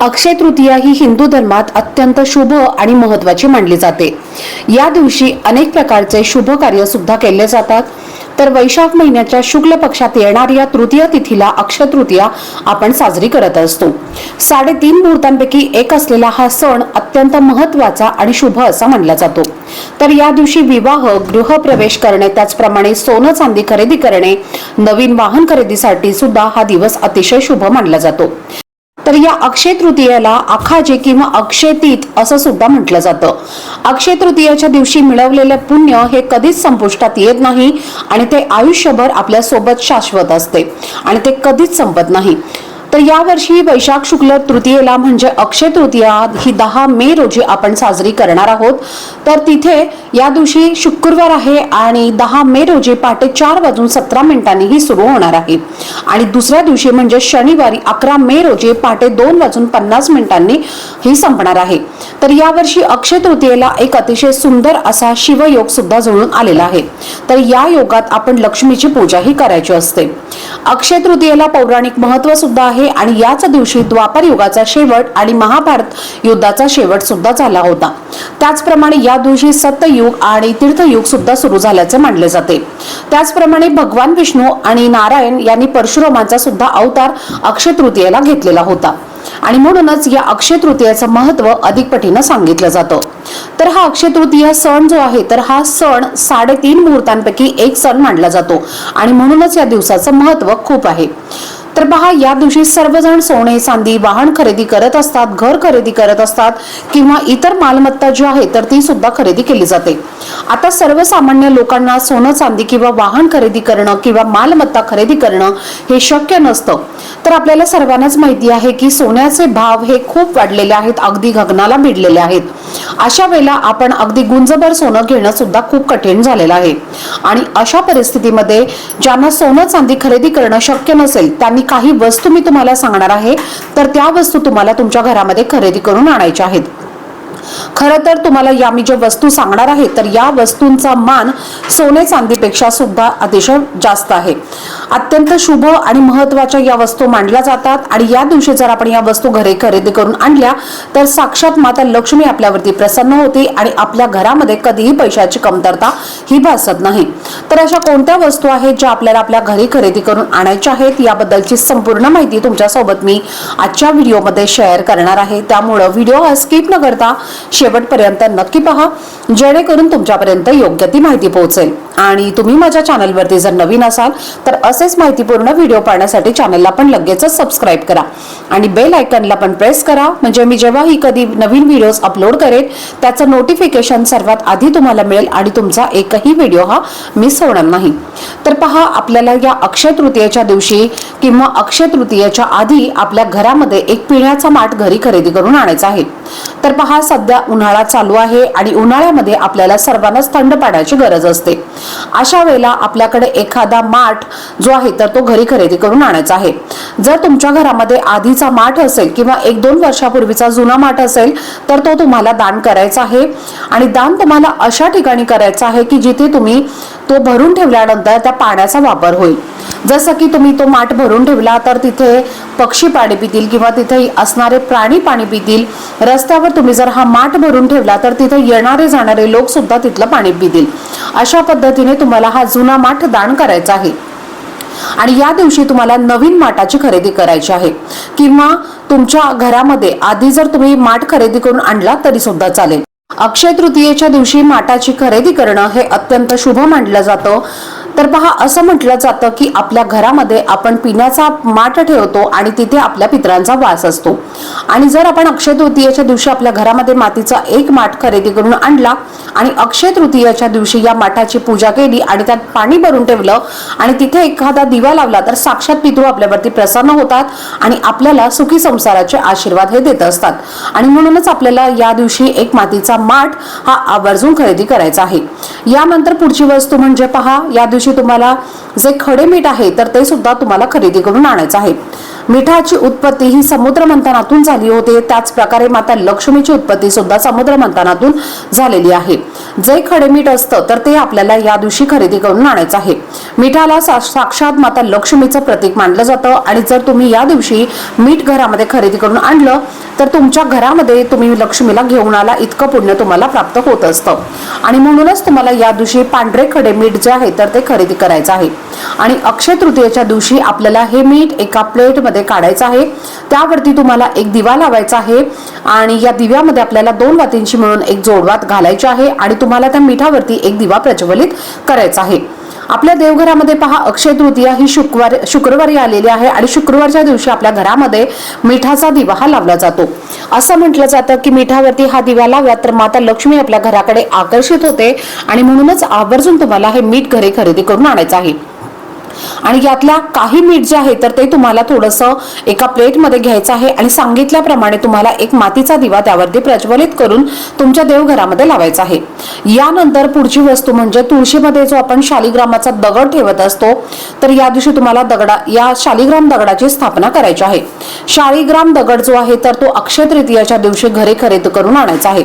अक्षय तृतीया ही हिंदू धर्मात अत्यंत शुभ आणि महत्वाची मानली जाते. या दिवशी अनेक प्रकारचे शुभ कार्य सुद्धा केले जातात. तर वैशाख महिन्याच्या शुक्ल पक्षात येणाऱ्या तृतीय तिथीला अक्षय तृतीया आपण साजरी करत असतो. साडेतीन मुहूर्तांपैकी एक असलेला हा सण अत्यंत महत्त्वाचा आणि शुभ असा मानला जातो. तर या दिवशी विवाह गृहप्रवेश करणे त्याचप्रमाणे सोनं चांदी खरेदी करणे नवीन वाहन खरेदीसाठी सुद्धा हा दिवस अतिशय शुभ मानला जातो. तर या अक्षय तृतीयेला अखाजे किंवा अक्षयतीत असं सुद्धा म्हटलं जातं. अक्षय तृतीयेच्या दिवशी मिळवलेले पुण्य हे कधीच संपुष्टात येत नाही आणि ते आयुष्यभर आपल्यासोबत शाश्वत असते आणि ते कधीच संपत नाही. तर यावर्षी वैशाख शुक्ल तृतीयेला म्हणजे अक्षय तृतीया ही दहा मे रोजी आपण साजरी करणार आहोत. तर तिथे या दिवशी शुक्रवार आहे आणि दहा मे रोजी पहाटे चार वाजून सतरा मिनिटांनी ही सुरू होणार आहे. आणि दुसऱ्या दिवशी म्हणजे शनिवारी अकरा मे रोजी पहाटे दोन वाजून पन्नास मिनिटांनी ही संपणार आहे. तर यावर्षी अक्षय तृतीयेला एक अतिशय सुंदर असा शिवयोग सुद्धा जुळून आलेला आहे. तर या योगात आपण लक्ष्मीची पूजाही करायची असते. अक्षय तृतीयेला पौराणिक महत्त्व सुद्धा आहे. आणि याच दिवशी द्वापर युगाचा शेवट आणि महाभारत युद्धाचा शेवट सुद्धा झाला होता. त्याचप्रमाणे या दिवशी सत्ययुग आणि तीर्थयुग सुद्धा सुरू झाल्याचे मानले जाते. त्याचप्रमाणे भगवान विष्णू आणि नारायण यांनी परशुरामांचा सुद्धा अवतार अक्षय तृतीयेला घेतलेला होता. आणि म्हणूनच या अक्षय तृतीयाचं महत्त्व अधिक पटीनं सांगितलं जातं. तर हा अक्षय तृतीया सण जो आहे तर हा सण साडेतीन मुहूर्तांपैकी एक सण मानला जातो. आणि म्हणूनच या दिवसाचं महत्त्व खूप आहे. तर पहा या दिवशी सर्वजण सोने चांदी वाहन खरेदी करत असतात घर खरेदी करत असतात किंवा इतर मालमत्ता जी आहे तर ती सुद्धा खरेदी केली जाते. आता सर्वसामान्य लोकांना सोनं चांदी किंवा वाहन खरेदी करणं किंवा मालमत्ता खरेदी करणं हे शक्य नसतं. तर आपल्याला सर्वांनाच माहिती आहे की सोन्याचे भाव हे खूप वाढलेले आहेत अगदी गगनाला भिडलेले आहेत. अशा वेळेला आपण अगदी गुंजभर सोनं घेणं सुद्धा खूप कठीण झालेलं आहे. आणि अशा परिस्थितीमध्ये ज्यांना सोनं चांदी खरेदी करणं शक्य नसेल त्यांनी काही वस्तू मी तुम्हाला सांगणार आहे तर त्या वस्तू तुम्हाला तुमच्या घरामध्ये खरेदी करून आणायच्या आहेत. खरं तर तुम्हाला या मी ज्या वस्तू सांगणार आहे तर या वस्तूंचा मान सोने चांदीपेक्षा सुद्धा अतिशय जास्त आहे. अत्यंत शुभ आणि महत्त्वाच्या या वस्तू मांडल्या जातात आणि या दिवशी जर आपण या वस्तू घरी खरेदी करून आणल्या तर साक्षात माता लक्ष्मी आपल्यावरती प्रसन्न होते आणि आपल्या घरामध्ये कधीही पैशाची कमतरता ही भासत नाही. तर अशा कोणत्या वस्तू आहेत ज्या आपल्याला आपल्या घरी खरेदी करून आणायच्या आहेत? याबद्दलची संपूर्ण माहिती तुमच्यासोबत मी आजच्या व्हिडिओमध्ये शेअर करणार आहे. त्यामुळं व्हिडिओ स्किप न करता शेवटपर्यंत नक्की पहा जेणेकरून तुमच्यापर्यंत योग्य ती माहिती पोहोचेल. आणि तुम्ही माझ्या चॅनलवरती जर नवीन असाल तर असेच माहितीपूर्ण व्हिडिओ पाहण्यासाठी चॅनलला पण लगेचच सबस्क्राईब करा. आणि बेल आयकनला पण प्रेस करा म्हणजे मी जेव्हाही कधी नवीन व्हिडिओज अपलोड करेन त्याचं नोटिफिकेशन सर्वात आधी तुम्हाला मिळेल आणि तुमचा एकही व्हिडिओ हा मिस होणार नाही. तर पहा आपल्याला या अक्षय तृतीयेच्या दिवशी किंवा अक्षय तृतीयेच्या आधी आपल्या घरामध्ये एक पिण्याचा माठ घरी खरेदी करून आणायचा आहे. तर पहा सध्या उन्हाळा चालू आहे आणि उन्हाळ्यामध्ये आपल्याला सर्वांनाच थंड पाण्याची गरज असते. अशा वेळेला आपल्याकडे एखादा माठ जो आहे तर तो घरी खरेदी करून आणायचा आहे. जर तुमच्या घरामध्ये आधीचा माठ असेल किंवा एक दोन वर्षापूर्वीचा जुना माठ असेल तर तो तुम्हाला दान करायचा आहे. आणि दान तुम्हाला अशा ठिकाणी करायचं आहे की जिथे तुम्ही तो भरून ठेवल्यानंतर त्या पाण्याचा वापर होईल. जसं की तुम्ही तो माठ भरून ठेवला तर तिथे पक्षी पाणी पितील किंवा तिथे असणारे प्राणी पाणी पितील रस्त्यावर तुम्ही जर हा माठ भरून ठेवला तर तिथे येणारे जाणारे लोक सुद्धा तिथलं पाणी पितील. अशा पद्धतीने तुम्हाला हा जुना माठ दान करायचा आहे. आणि या दिवशी तुम्हाला नवीन माठाची खरेदी करायची आहे. किंवा तुमच्या घरामध्ये आधी जर तुम्ही माठ खरेदी करून आणला तरी सुद्धा चालेल. अक्षय तृतीयेच्या दिवशी माठाची खरेदी करणं हे अत्यंत शुभ मानलं जातं. तर पहा असं म्हटलं जातं की आपल्या घरामध्ये आपण पिण्याचा माठ ठेवतो आणि तिथे आपल्या पितरांचा वास असतो. आणि जर आपण अक्षय तृतीयेच्या दिवशी आपल्या घरामध्ये मातीचा एक माठ खरेदी करून आणला आणि अक्षय तृतीयेच्या दिवशी या माठाची पूजा केली आणि त्यात पाणी भरून ठेवलं आणि तिथे एखादा दिवा लावला तर साक्षात पितृ आपल्यावरती प्रसन्न होतात आणि आपल्याला सुखी संसाराचे आशीर्वाद हे देत असतात. आणि म्हणूनच आपल्याला या दिवशी एक मातीचा माठ हा आवर्जून खरेदी करायचा आहे. यानंतर पुढची वस्तू म्हणजे पहा या दिवशी तुम्हाला जे खडे मीठ आहे तर ते सुद्धा तुम्हाला खरेदी करून आणायचं आहे. मिठाची उत्पत्ती ही समुद्र मंथनातून झाली होती. त्याच प्रकारे माता लक्ष्मीची उत्पत्ती सुद्धा समुद्र मंथनातून झालेली आहे. जे खडे मीठ असतं तर ते आपल्याला या दिवशी खरेदी करून आणायचं आहे. मिठाला सा- साक्षात माता लक्ष्मीचं प्रतीक मानलं जातं आणि जर तुम्ही या दिवशी मीठ घरामध्ये खरेदी करून आणलं तर तुमच्या घरामध्ये तुम्ही लक्ष्मीला घेऊन आला इतकं पुण्य तुम्हाला प्राप्त होत असतं. आणि म्हणूनच तुम्हाला या दिवशी पांढरे खडे मीठ जे आहे तर ते खरेदी करायचं आहे. आणि अक्षय तृतीयेच्या दिवशी आपल्याला हे मीठ एका प्लेटमध्ये काढायचं आहे. त्यावरती तुम्हाला एक दिवा लावायचा आहे आणि या दिव्यामध्ये आपल्याला दोन वातींची मिळून एक जोडवात घालायची आहे आणि तुम्हाला त्या मिठावरती एक दिवा प्रज्वलित करायचा आहे. आपल्या देवघरामध्ये पहा अक्षय तृतीया ही शुक्रवार शुक्रवारी आलेली आहे आणि शुक्रवारच्या दिवशी आपल्या घरामध्ये मिठाचा दिवा हा लावला जातो. असं म्हटलं जातं की मिठावरती हा दिवा लावला तर माता लक्ष्मी आपल्या घराकडे आकर्षित होते आणि म्हणूनच आवर्जून तुम्हाला हे मीठ घरी खरेदी करून आणायचं आहे. आणि यातल्या काही मीठ जे आहे तर ते तुम्हाला थोडंसं एका प्लेटमध्ये घ्यायचं आहे आणि सांगितल्याप्रमाणे तुम्हाला एक मातीचा दिवा त्यावरती प्रज्वलित करून तुमच्या देवघरामध्ये लावायचा आहे. यानंतर पुढची वस्तू म्हणजे तुळशीमध्ये जो आपण शालिग्रामाचा दगड ठेवत असतो तर या दिवशी तुम्हाला दगडा या शालिग्राम दगडाची स्थापना करायची आहे. शालिग्राम दगड जो आहे तर तो अक्षय तृतीयाच्या दिवशी घरी खरेदी करून आणायचा आहे.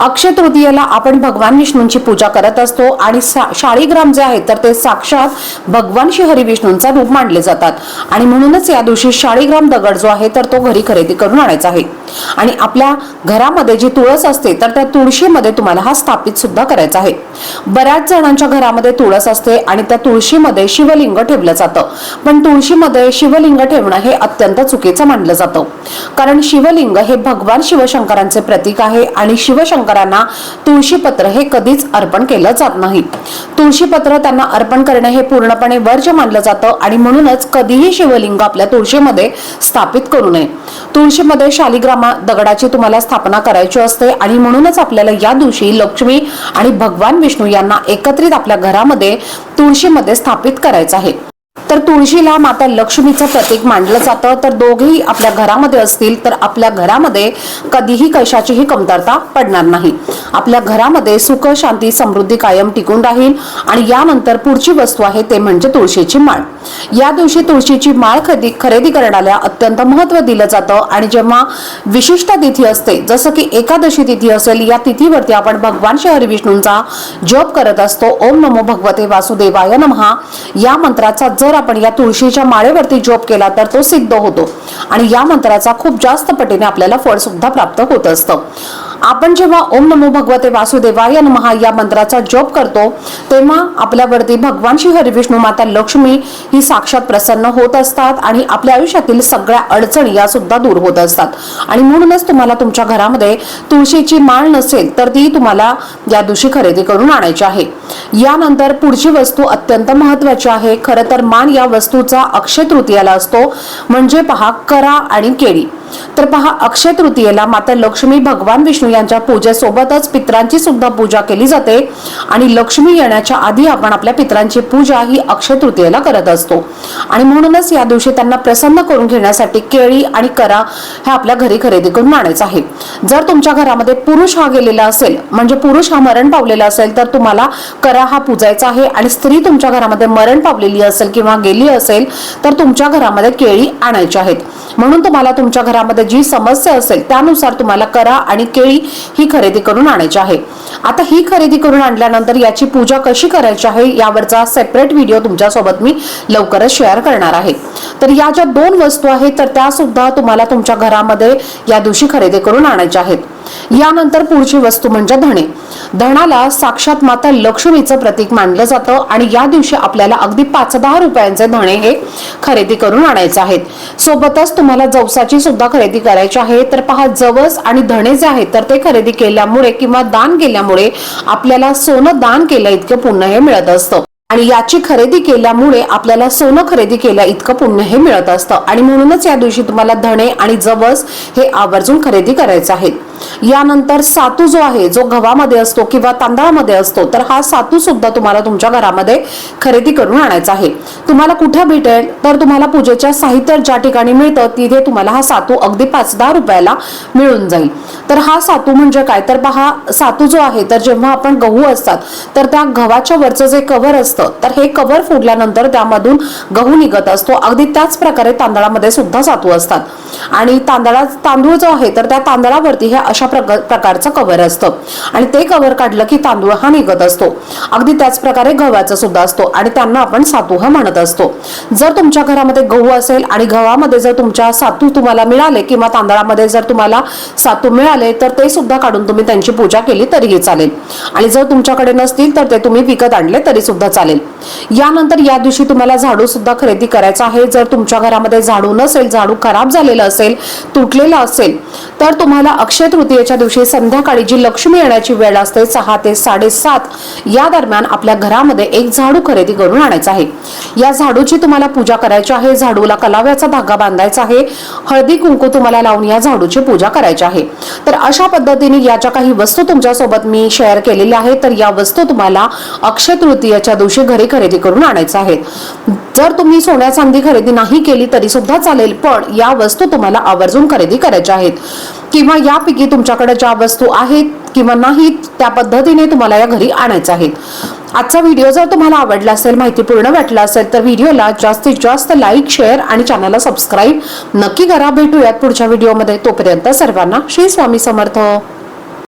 अक्षय तृतीयेला आपण भगवान विष्णूंची पूजा करत असतो आणि शालिग्राम जे आहे तर ते साक्षात भगवान श्री हरिविष्णूंचा रूप मानले जातात. आणि म्हणूनच या दिवशी शाळीग्राम दगड जो आहे तर तो घरी खरेदी करून आणायचा आहे. आणि आपल्या घरामध्ये जी तुळस असते तर त्या तुळशीमध्ये तुम्हाला हा स्थापित सुद्धा करायचा आहे. बऱ्याच जणांच्या घरामध्ये तुळस असते आणि त्या तुळशीमध्ये शिवलिंग ठेवलं जातं. पण तुळशीमध्ये शिवलिंग ठेवणं हे अत्यंत चुकीचं मानलं जातं. कारण शिवलिंग हे भगवान शिवशंकरांचे प्रतीक आहे आणि शिवशंकरांना तुळशीपत्र हे कधीच अर्पण केलं जात नाही. तुळशीपत्र त्यांना अर्पण करणे हे पूर्णपणे वर्ज मानलं जातं आणि म्हणूनच कधीही शिवलिंग आपल्या तुळशीमध्ये स्थापित करू नये. तुळशीमध्ये शालिग्रामा दगडाची तुम्हाला स्थापना करायची असते आणि म्हणूनच आपल्याला या दिवशी लक्ष्मी आणि भगवान विष्णू यांना एकत्रित आपल्या घरामध्ये तुळशीमध्ये स्थापित करायचं आहे. तर तुळशीला माता लक्ष्मीचं प्रतीक मानलं जातं. तर दोघेही आपल्या घरामध्ये असतील तर आपल्या घरामध्ये कधीही कशाचीही कमतरता पडणार नाही. आपल्या घरामध्ये सुख शांती समृद्धी कायम टिकून राहील आणि यानंतर पुढची वस्तू आहे ते म्हणजे तुळशीची माळ. या दिवशी तुळशीची माळ खरेदी खरेदी करण्याला अत्यंत महत्त्व दिलं जातं आणि जेव्हा विशिष्ट तिथी असते जसं की एकादशी तिथी असेल या तिथीवरती आपण भगवान श्री हरिविष्णूंचा जप करत असतो. ओम नमो भगवते वासुदेवाय नमहा. या मंत्राचा जर आपण या तुळशीच्या माळेवरती जप केला तर तो सिद्ध होतो. आणि या मंत्राचा खूप जास्त पटीने आपल्याला फळ सुद्धा प्राप्त होत असतं. आपण जेव्हा ओम नमो भगवते वासुदेवाय नमहा या मंत्राचा जप करतो तेव्हा आपल्यावरती भगवान श्री हरिविष्णू माता लक्ष्मी ही साक्षात प्रसन्न होत असतात आणि आपल्या आयुष्यातील सगळ्या अडचणी या सुद्धा दूर होत असतात. आणि म्हणूनच तुम्हाला तुमच्या घरामध्ये तुळशीची माळ नसेल तर ती तुम्हाला या दिवशी खरेदी करून आणायची आहे. यानंतर पुढची वस्तू अत्यंत महत्वाची आहे. खरं तर मान या वस्तूचा अक्षय तृतीयाला असतो. म्हणजे पहा करा आणि केळी. तर पहा अक्षय तृतीयेला माता लक्ष्मी भगवान विष्णू यांच्या पूजेसोबतच पित्रांची सुद्धा पूजा केली जाते. आणि लक्ष्मी येण्याच्या आधी आपण आपल्या पित्रांची पूजा ही अक्षय तृतीयेला करत असतो. आणि म्हणूनच या दिवशी त्यांना प्रसन्न करून घेण्यासाठी केळी आणि करा हे आपल्या घरी खरेदी करून आणायचं आहे. जर तुमच्या घरामध्ये पुरुष हा गेलेला असेल म्हणजे पुरुष हा मरण पावलेला असेल तर तुम्हाला करा हा पूजायचा आहे. आणि स्त्री तुमच्या घरामध्ये मरण पावलेली असेल किंवा गेली असेल तर तुमच्या घरामध्ये केळी आणायची आहेत. म्हणून तुम्हाला तुमच्या घरामध्ये जी समस्या असेल त्यानुसार तुम्हाला करा आणि केळी ही खरेदी करून आणायची आहे. आता ही खरेदी करून आणल्यानंतर याची पूजा कशी करायची आहे यावरचा सेपरेट व्हिडिओ तुमच्यासोबत मी लवकरच शेअर करणार आहे. तर या ज्या दोन वस्तू आहेत तर त्या सुद्धा तुम्हाला तुमच्या घरामध्ये या दिवशी खरेदी करून आणायच्या आहेत. यानंतर पुढची वस्तू म्हणजे धणे. धणाला साक्षात माता लक्ष्मीचं प्रतीक मानलं जातं आणि या दिवशी आपल्याला अगदी पाच दहा रुपयांचे धणे हे खरेदी करून आणायचे आहेत. सोबतच तुम्हाला जवसाची सुद्धा खरेदी करायची आहे. तर पहा जवस आणि धणे जे आहेत तर ते खरेदी केल्यामुळे किंवा दान केल्यामुळे आपल्याला सोनं दान केलं इतकं पुण्य हे मिळत असतं. आणि याची खरेदी केल्यामुळे आपल्याला सोनं खरेदी केल्या इतकं पुण्य हे मिळत असतं. आणि म्हणूनच या दिवशी तुम्हाला धणे आणि जवस हे आवर्जून खरेदी करायचं आहे यानंतर सातू जो आहे जो गव्हामध्ये असतो किंवा तांदळामध्ये असतो तर हा सातू सुद्धा तुम्हाला तुमच्या घरामध्ये खरेदी करून आणायचा आहे. तुम्हाला कुठे भेटेल? तर तुम्हाला पूजेच्या साहित्य ज्या ठिकाणी मिळतं तिथे तुम्हाला हा सातू अगदी पाच दहा रुपयाला मिळून जाईल. तर हा सातू म्हणजे काय? तर पहा सातू जो आहे तर जेव्हा आपण गहू असतात तर त्या गव्हाच्या वरचं जे कव्हर असतं तर हे कव्हर फोडल्यानंतर त्यामधून गहू निघत असतो. अगदी त्याच प्रकारे तांदळामध्ये सुद्धा सातू असतात. आणि तांदळा तांदूळ जो आहे तर त्या तांदळावरती हे अशा प्रग- प्रकारचं कव्हर असतं. आणि ते कव्हर काढलं की तांदूळ हा निघत असतो. अगदी त्याच प्रकारे गव्हाचा सुद्धा असतो आणि त्यांना आपण सातू म्हणत असतो. जर तुमच्या घरामध्ये गहू असेल आणि गव्हामध्ये जर तुमच्या सातू तुम्हाला मिळाले किंवा तांदळामध्ये जर तुम्हाला सातू मिळाले तर ते सुद्धा काढून तुम्ही त्यांची पूजा केली तरीही चालेल. आणि जर तुमच्याकडे नसतील तर ते तुम्ही विकत आणले तरी सुद्धा चालेल. यानंतर या दिवशी तुम्हाला झाडू सुद्धा खरेदी करायचा आहे. जर तुमच्या घरामध्ये झाडू नसेल झाडू खराब झालेला असेल तुटलेला असेल तर तुम्हाला अक्षय तृतीयेच्या दिवशी संध्याकाळी जी लक्ष्मी येण्याची वेळ असते सहा ते साडेसात या दरम्यान आपल्या घरामध्ये एक झाडू खरेदी करून आणायचा आहे. या झाडूची तुम्हाला पूजा करायची आहे झाडूला कलाव्याचा धागा बांधायचा आहे हळदी कुंकू तुम्हाला लावून या झाडूची पूजा करायची आहे. तर अशा पद्धतीने या ज्या काही वस्तू तुमच्यासोबत मी शेअर केलेल्या आहेत तर या वस्तू तुम्हाला अक्षय तृतीयेच्या दिवशी घरी खरेदी करून आणायचं आहे. जर तुम्ही सोन्या चांदी खरेदी नाही केली तरी सुद्धा चालेल पण या वस्तू तुम्हाला आवर्जून खरेदी करायच्या आहेत. किंवा यापैकी तुमच्याकडे ज्या वस्तू आहेत किंवा नाहीत त्या पद्धतीने तुम्हाला या घरी आणायचं आहे आजचा व्हिडिओ जर तुम्हाला आवडला असेल माहितीपूर्ण वाटला असेल तर व्हिडिओला जास्तीत जास्त लाईक शेअर आणि चॅनलला सबस्क्राईब नक्की करा. भेटूयात पुढच्या व्हिडिओमध्ये. तोपर्यंत सर्वांना श्री स्वामी समर्थ.